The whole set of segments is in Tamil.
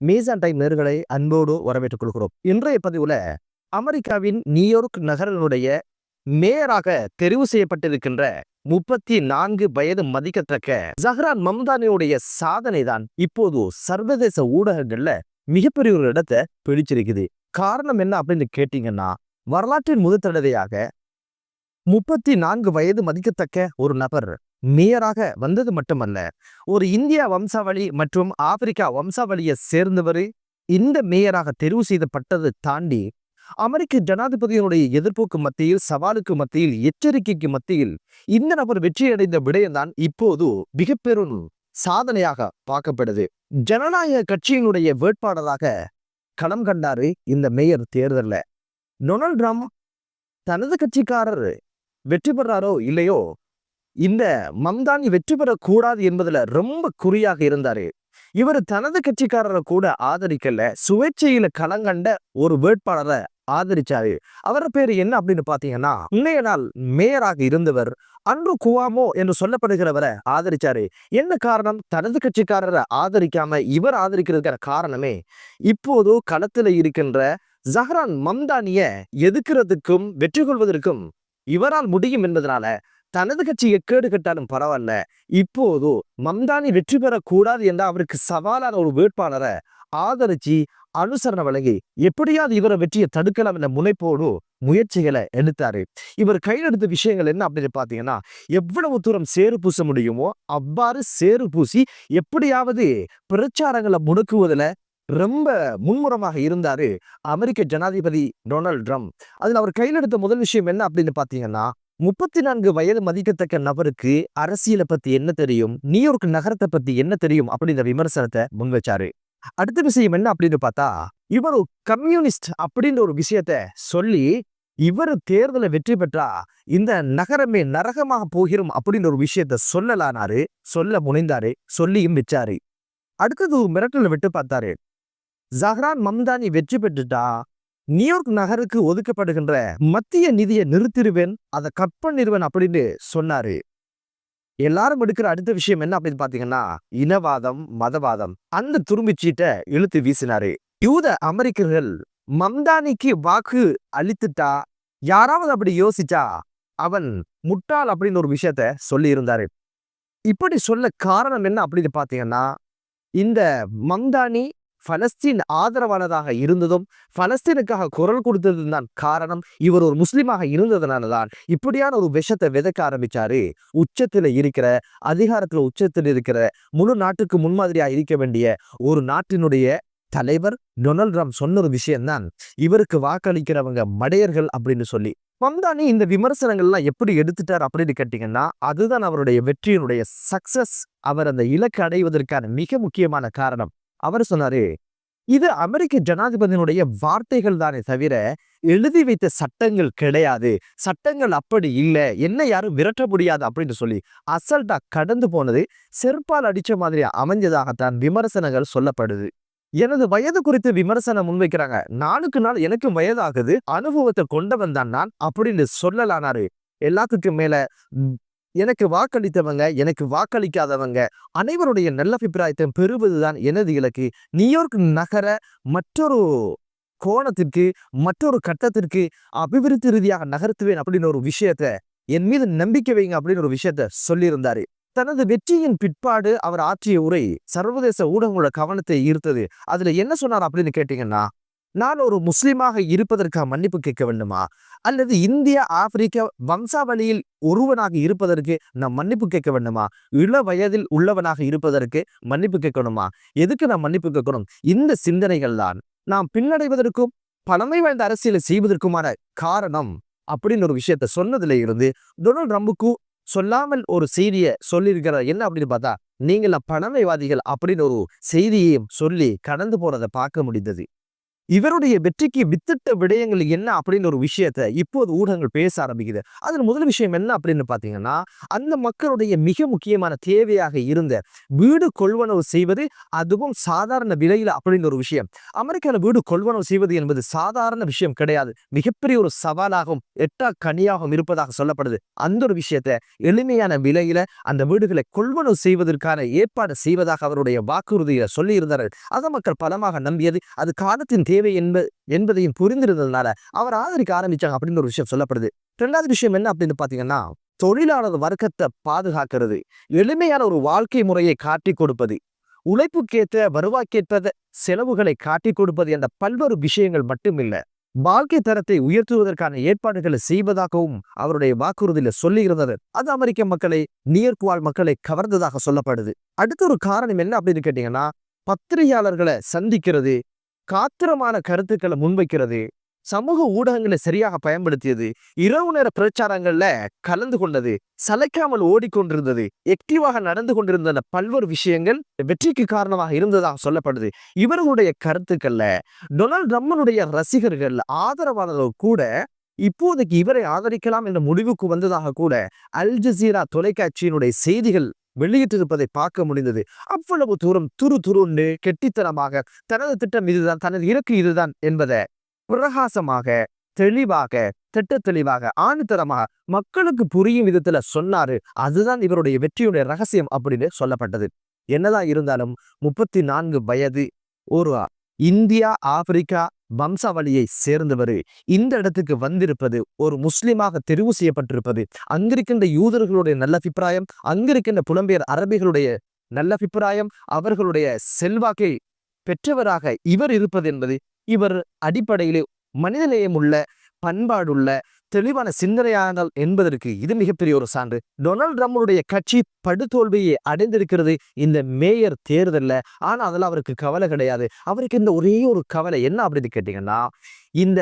மீசான் டைம் நேர்களை அன்போடு வரவேற்றுக் கொள்கிறோம். இன்றைய பதிவுல அமெரிக்காவின் நியூயோர்க் நகரனுடைய மேயராக தெரிவு செய்யப்பட்டிருக்கின்ற முப்பத்தி நான்கு வயது மதிக்கத்தக்க ஜஹ்ரான் மம்தானியுடைய சாதனை தான் இப்போது சர்வதேச ஊடகங்கள்ல மிகப்பெரிய ஒரு இடத்தை பிடிச்சிருக்குது. காரணம் என்ன அப்படின்னு கேட்டீங்கன்னா வரலாற்றின் முதல் தடவையாக முப்பத்தி நான்கு வயது மதிக்கத்தக்க ஒரு நபர் மேயராக வந்தது மட்டுமல்ல ஒரு இந்தியா வம்சாவளி மற்றும் ஆப்பிரிக்கா வம்சாவளியை சேர்ந்தவர் இந்த மேயராக தெரிவு செய்தப்பட்டது தாண்டி அமெரிக்க ஜனாதிபதியினுடைய எதிர்ப்புக்கு மத்தியில் சவாலுக்கு மத்தியில் எச்சரிக்கைக்கு மத்தியில் இந்த நபர் வெற்றியடைந்த விடயம்தான் இப்போது மிக பெரும் சாதனையாக பார்க்கப்படுது. ஜனநாயக கட்சியினுடைய வேட்பாளராக களம் கண்டாரு இந்த மேயர் தேர்தல்ல. டொனால்ட் ட்ரம்ப் தனது கட்சிக்காரர் வெற்றி பெறாரோ இல்லையோ இந்த மம்தானி வெற்றி பெறக்கூடாது என்பதுல ரொம்ப குறியாக இருந்தாரு. இவர் தனது கட்சிக்காரரை கூட ஆதரிக்கல சுயேட்சையில களங்கண்ட ஒரு வேட்பாளரை ஆதரிச்சாரு. அவர பேரு என்ன அப்படின்னு பாத்தீங்கன்னா இன்னைய நாள் மேயராக இருந்தவர் அன்று குவாமோ என்று சொல்லப்படுகிறவரை ஆதரிச்சாரு. என்ன காரணம்? தனது கட்சிக்காரரை ஆதரிக்காம இவர் ஆதரிக்கிறதுக்கான காரணமே இப்போது களத்துல இருக்கின்ற ஜஹ்ரான் மம்தானிய எதுக்கிறதுக்கும் வெற்றி கொள்வதற்கும் இவரால் முடியும் என்பதனால தனது கட்சியை கேடு கட்டாலும் பரவாயில்ல இப்போது மம்தானி வெற்றி பெறக்கூடாது என்ற அவருக்கு சவாலான ஒரு வேட்பாளரை ஆதரிச்சு அனுசரணை வழங்கி எப்படியாவது இவரை வெற்றியை தடுக்கலாம் என்ற முனைப்போடு முயற்சிகளை எடுத்தாரு. இவர் கையெழுத்த விஷயங்கள் என்ன அப்படின்னு பார்த்தீங்கன்னா எவ்வளவு தூரம் சேறு பூச முடியுமோ அவ்வாறு சேறு பூசி எப்படியாவது பிரச்சாரங்களை முடக்குவதில் ரொம்ப முன்முறமாக இருந்தாரு அமெரிக்க ஜனாதிபதி டொனால்ட் ட்ரம்ப். அதில் அவர் கையில் எடுத்த முதல் விஷயம் என்ன அப்படின்னு பார்த்தீங்கன்னா முப்பத்தி நான்கு வயது மதிக்கத்தக்க நபருக்கு அரசியலை பத்தி என்ன தெரியும்? நியூயார்க் நகரத்தை பத்தி என்ன தெரியும்? அப்படின்ற விமர்சனத்தை முன் வச்சாரு. அடுத்த விஷயம் என்ன அப்படின்னு பார்த்தா இவர் கம்யூனிஸ்ட் அப்படின்ற ஒரு விஷயத்த சொல்லி இவர் தேர்தலை வெற்றி பெற்றா இந்த நகரமே நரகமாக போகிறோம் அப்படின்ற ஒரு விஷயத்த சொல்லலானாரு சொல்ல முனைந்தாரு சொல்லியும் வச்சாரு. அடுத்தது மிரட்டலை விட்டு பார்த்தாரு. ஜஹ்ரான் மம்தானி வெற்றி பெற்றுட்டா நியூயார்க் நகருக்கு ஒதுக்கப்படுகின்ற மத்திய நிதியை நிறுத்திடுவேன் அதை கட் பண்ணிடுவேன் அப்படின்னு சொன்னாரு. எல்லாரும் எடுக்கிற அடுத்த விஷயம் என்ன அப்படின்னு பாத்தீங்கன்னா இனவாதம் மதவாதம். அந்த துரும்பிச்சீட்டை இழுத்து வீசினாரு. யூத அமெரிக்கர்கள் மம்தானிக்கு வாக்கு அளித்துட்டா யாராவது அப்படி யோசிச்சா அவன் முட்டாள் அப்படின்னு ஒரு விஷயத்த சொல்லி இருந்தாரு இப்படி சொல்ல காரணம் என்ன அப்படின்னு பாத்தீங்கன்னா இந்த மம்தானி பலஸ்தீன் ஆதரவானதாக இருந்ததும் பலஸ்தீனுக்காக குரல் கொடுத்ததும் தான் காரணம் இவர் ஒரு முஸ்லீமாக இருந்ததுனால தான் இப்படியான ஒரு விஷத்தை விதைக்க ஆரம்பிச்சாரு. உச்சத்துல இருக்கிற அதிகாரத்துல உச்சத்தில் இருக்கிற முழு நாட்டுக்கு முன்மாதிரியா இருக்க வேண்டிய ஒரு நாட்டினுடைய தலைவர் டொனால்ட் ட்ரம்ப் சொன்ன ஒரு விஷயம்தான். இவருக்கு வாக்களிக்கிறவங்க மடையர்கள் அப்படின்னு சொல்லி. மம்தானி இந்த விமர்சனங்கள்லாம் எப்படி எடுத்துட்டார் அப்படின்னு கேட்டீங்கன்னா அதுதான் அவருடைய வெற்றியினுடைய சக்சஸ் அவர் அந்த இலக்கு அடைவதற்கான மிக முக்கியமான காரணம். அவர் சொன்னாரு இது அமெரிக்க ஜனாதிபதியினுடைய வார்த்தைகள் தானே தவிர எழுதி வைத்த சட்டங்கள் கிடையாது. சட்டங்கள் அப்படி இல்லை. என்ன யாரும் விரட்ட முடியாது அப்படின்னு சொல்லி அசல்ட்டா கடந்து போனது செருப்பால் அடிச்ச மாதிரி அமைஞ்சதாகத்தான் விமர்சனங்கள் சொல்லப்படுது. எனது வயது குறித்து விமர்சனம் முன்வைக்கிறாங்க. நாளுக்கு நாள் எனக்கு வயதாகுது. அனுபவத்தை கொண்டவன் தான் நான் அப்படின்னு சொல்லலானாரு. எல்லாத்துக்கும் மேல எனக்கு வாக்களித்தவங்க எனக்கு வாக்களிக்காதவங்க அனைவருடைய நல்ல அபிப்பிராயத்தை பெறுவதுதான் எனது இலக்கு. நியூயார்க் நகர மற்றொரு கோணத்திற்கு மற்றொரு கட்டத்திற்கு அபிவிருத்தி ரீதியாக நகர்த்துவேன் அப்படின்னு ஒரு விஷயத்த என் மீது நம்பிக்கை வைங்க அப்படின்னு ஒரு விஷயத்த சொல்லியிருந்தாரு. தனது வெற்றியின் பிற்பாடு அவர் ஆற்றிய உரை சர்வதேச ஊடகங்களோட கவனத்தை ஈர்த்தது. அதுல என்ன சொன்னார் அப்படின்னு கேட்டீங்கன்னா நான் ஒரு முஸ்லீமாக இருப்பதற்காக மன்னிப்பு கேட்க வேண்டுமா? அல்லது இந்திய ஆப்பிரிக்க வம்சாவளியில் ஒருவனாக இருப்பதற்கு நான் மன்னிப்பு கேட்க வேண்டுமா? இள வயதில் உள்ளவனாக இருப்பதற்கு மன்னிப்பு கேட்கணுமா? எதுக்கு நான் மன்னிப்பு கேட்கணும்? இந்த சிந்தனைகள் தான் நாம் பின்னடைவதற்கும் பழமை வாய்ந்த அரசியலை செய்வதற்குமான காரணம் அப்படின்னு ஒரு விஷயத்த சொன்னதுல இருந்து டொனால்ட் ட்ரம்புக்கு சொல்லாமல் ஒரு செய்தியை சொல்லியிருக்கிறார். என்ன அப்படின்னு பார்த்தா நீங்கள பழமைவாதிகள் அப்படின்னு ஒரு செய்தியையும் சொல்லி கடந்து போறதை பார்க்க முடிந்தது. இவருடைய வெற்றிக்கு வித்திட்ட விடயங்கள் என்ன அப்படின்னு ஒரு விஷயத்த இப்போது ஊடகங்கள் பேச ஆரம்பிக்குது. அதில் முதல் விஷயம் என்ன அப்படின்னு பார்த்தீங்கன்னா அந்த மக்களுடைய மிக முக்கியமான தேவையாக இருந்த வீடு கொள்வனவு செய்வது அதுவும் சாதாரண விலையில் அப்படின்னு ஒரு விஷயம். அமெரிக்காவில் வீடு கொள்வனவு செய்வது என்பது சாதாரண விஷயம் கிடையாது. மிகப்பெரிய ஒரு சவாலாகவும் எட்டா கனியாகவும் இருப்பதாக சொல்லப்படுது. அந்த ஒரு விஷயத்த எளிமையான விலையில அந்த வீடுகளை கொள்வனவு செய்வதற்கான ஏற்பாடு செய்வதாக அவருடைய வாக்குறுதியை சொல்லியிருந்தார்கள். அதை மக்கள் பலமாக நம்பியது. அது காலத்தின் தேவை என்ப என்பதையும் புரிந்திருந்ததுனால அவர் ஆதரிக்க ஆரம்பிச்சாங்க அப்படின்னு ஒரு விஷயம் சொல்லப்படுது. ரெண்டாவது விஷயம் என்ன அப்படின்னு பார்த்தீங்கன்னா தொழிலாளர் வர்க்கத்தை பாதுகாக்கிறது. எளிமையான ஒரு வாழ்க்கை முறையை காட்டி கொடுப்பது. உழைப்புக்கேற்ற வருவாய்க்கேற்ற செலவுகளை காட்டி கொடுப்பது என்ற பல்வேறு விஷயங்கள் மட்டுமில்ல. வாழ்க்கை தரத்தை உயர்த்துவதற்கான ஏற்பாடுகளை செய்வதாகவும் அவருடைய வாக்குறுதியில சொல்லி இருந்தது அது அமெரிக்க மக்களை நியர்குவாழ் மக்களை கவர்ந்ததாக சொல்லப்படுது. அடுத்த ஒரு காரணம் என்ன அப்படின்னு கேட்டீங்கன்னா பத்திரிகையாளர்களை சந்திக்கிறது காத்திரமான கருத்துக்களை முன்வைக்கிறது. சமூக ஊடகங்களை சரியாக பயன்படுத்தியது. இரவு நேர பிரச்சாரங்கள்ல கலந்து கொண்டது. சலைக்காமல் ஓடிக்கொண்டிருந்தது. எக்டிவாக நடந்து கொண்டிருந்த பல்வேறு விஷயங்கள் வெற்றிக்கு காரணமாக இருந்ததாக சொல்லப்படுது. இவர்களுடைய கருத்துக்கள்ல டொனால்ட் ட்ரம்மனுடைய ரசிகர்கள் ஆதரவாளர்கள் கூட இப்போதைக்கு இவரை ஆதரிக்கலாம் என்ற முடிவுக்கு வந்ததாக கூட அல் ஜசீரா தொலைக்காட்சியினுடைய செய்திகள் வெளியிட்டிருப்பதை பார்க்க முடிந்தது. அவ்வளவு தூரம் துரு துருண்டு கெட்டித்தனமாக தனது திட்டம் இதுதான் தனது இலக்கு இதுதான் என்பதை பிரகாசமாக தெளிவாக திட்ட தெளிவாக ஆணித்தரமாக மக்களுக்கு புரியும் விதத்துல சொன்னாரு. அதுதான் இவருடைய வெற்றியுடைய ரகசியம் அப்படின்னு சொல்லப்பட்டது. என்னதான் இருந்தாலும் முப்பத்தி நான்கு வயது ஒரு இந்தியா ஆப்பிரிக்கா வம்சாவளியை சேர்ந்தவர். இந்த இடத்துக்கு வந்திருப்பது ஒரு முஸ்லிமாக தெரிவு செய்யப்பட்டிருப்பது. அங்கிருக்கின்ற யூதர்களுடைய நல்ல அபிப்பிராயம் அங்கிருக்கின்ற புலம்பெயர் அரபிகளுடைய நல்ல அபிப்பிராயம் அவர்களுடைய செல்வாக்கை பெற்றவராக இவர் இருப்பது என்பது இவர் அடிப்படையிலே மனிதநேயம் உள்ள பண்பாடுள்ள தெளிவான சிந்தனையானல் என்பதற்கு இது மிகப்பெரிய ஒரு சான்று. டொனால்ட் ட்ரம்புடைய கட்சி படுதோல்வியை அடைந்திருக்கிறது இந்த மேயர் தேர்தலில். ஆனா அதில் அவருக்கு கவலை கிடையாது. அவருக்கு இந்த ஒரே ஒரு கவலை. என்ன அப்படின்னு கேட்டீங்கன்னா இந்த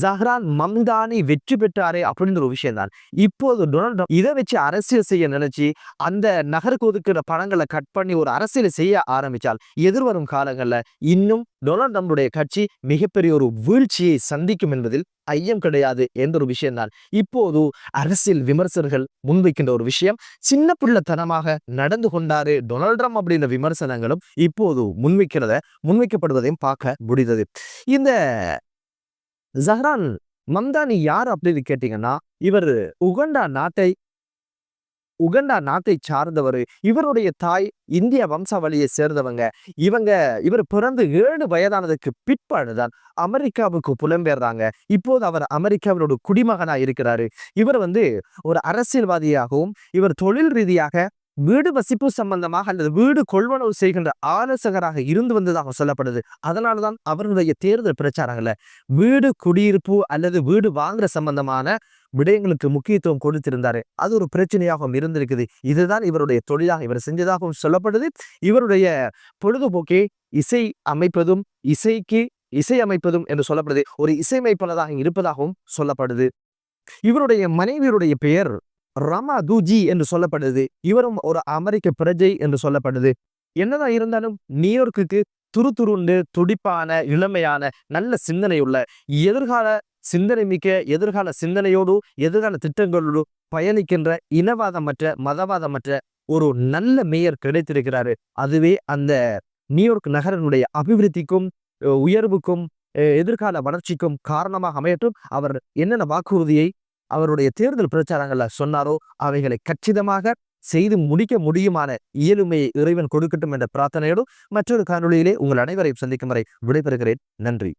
ஜஹ்ரான் மம்தானி வெற்றி பெற்றாரே அப்படின்ற ஒரு விஷயம் தான் இப்போது டொனால்ட் ட்ரம்ப் இதை வச்சு அரசியல் செய்ய நினைச்சு அந்த நகருக்கு ஒதுக்கிற பணங்களை கட் பண்ணி ஒரு அரசியல் செய்ய ஆரம்பிச்சால் எதிர்வரும் காலங்களில் இன்னும் டொனால்ட் ட்ரம்புடைய கட்சி மிகப்பெரிய ஒரு வீழ்ச்சியை சந்திக்கும் என்பதில் ஐயம் கிடையாது என்ற ஒரு விஷயம்தான் இப்போது அரசியல் விமர்சகர்கள் முன்வைக்கின்ற ஒரு விஷயம் சின்ன பிள்ளைத்தனமாக நடந்து கொண்டாரு டொனால்ட் ட்ரம்ப் அப்படின்ற விமர்சனங்களும் இப்போது முன்வைக்கிறத முன்வைக்கப்படுவதையும் பார்க்க முடிந்தது. இந்த ஜஹ்ரான் மம்தானி யார் அப்படின்னு கேட்டீங்கன்னா இவர் உகண்டா நாட்டை உகண்டா நாட்டை சார்ந்தவர். இவருடைய தாய் இந்திய வம்சாவளியை சேர்ந்தவங்க. இவங்க இவர் பிறந்து ஏழு வயதானதுக்கு பிற்பாடுதான் அமெரிக்காவுக்கு புலம்பெயர்றாங்க. இப்போது அவர் அமெரிக்காவினோட குடிமகனா இருக்கிறாரு. இவர் வந்து ஒரு அரசியல்வாதியாகவும் இவர் தொழில் ரீதியாக வீடு வசிப்பு சம்பந்தமாக அல்லது வீடு கொள்வனவு செய்கின்ற ஆலோசகராக இருந்து வந்ததாக சொல்லப்படுது. அதனாலதான் அவர்களுடைய தேர்தல் பிரச்சாரங்கள வீடு குடியிருப்பு அல்லது வீடு வாங்குற சம்பந்தமான விடயங்களுக்கு முக்கியத்துவம் கொடுத்திருந்தாரு. அது ஒரு பிரச்சனையாகவும் இருந்திருக்குது. இதுதான் இவருடைய தொழிலாக இவர் செஞ்சதாகவும் சொல்லப்படுது. இவருடைய பொழுதுபோக்கே இசை அமைப்பதும் இசைக்கு இசை அமைப்பதும் என்று சொல்லப்படுது. ஒரு இசையமைப்பாளராக இருப்பதாகவும் சொல்லப்படுது. இவருடைய மனைவியுடைய பெயர் ரமா தூஜி என்று சொல்லப்படுது. இவரும் ஒரு அமெரிக்க பிரஜை என்று சொல்லப்படுது. என்னதான் இருந்தாலும் நியூயார்க்குக்கு துரு துருண்டு துடிப்பான இளமையான நல்ல சிந்தனையுள்ள எதிர்கால சிந்தனை மிக்க எதிர்கால சிந்தனையோடு எதிர்கால திட்டங்களோடு பயணிக்கின்ற இனவாதமற்ற மதவாதமற்ற ஒரு நல்ல மேயர் கிடைத்திருக்கிறாரு. அதுவே அந்த நியூயார்க் நகரனுடைய அபிவிருத்திக்கும் உயர்வுக்கும் எதிர்கால வளர்ச்சிக்கும் காரணமாக அமையட்டும். அவர் என்னென்ன வாக்குறுதியை அவருடைய தேர்தல் பிரச்சாரங்களில் சொன்னாரோ அவைகளை கச்சிதமாக செய்து முடிக்க முடியுமான இயலுமையை இறைவன் கொடுக்கட்டும் என்ற பிரார்த்தனையோடு மற்றொரு காணொலியிலே உங்கள் அனைவரையும் சந்திக்கும் வரை விடைபெறுகிறேன். நன்றி.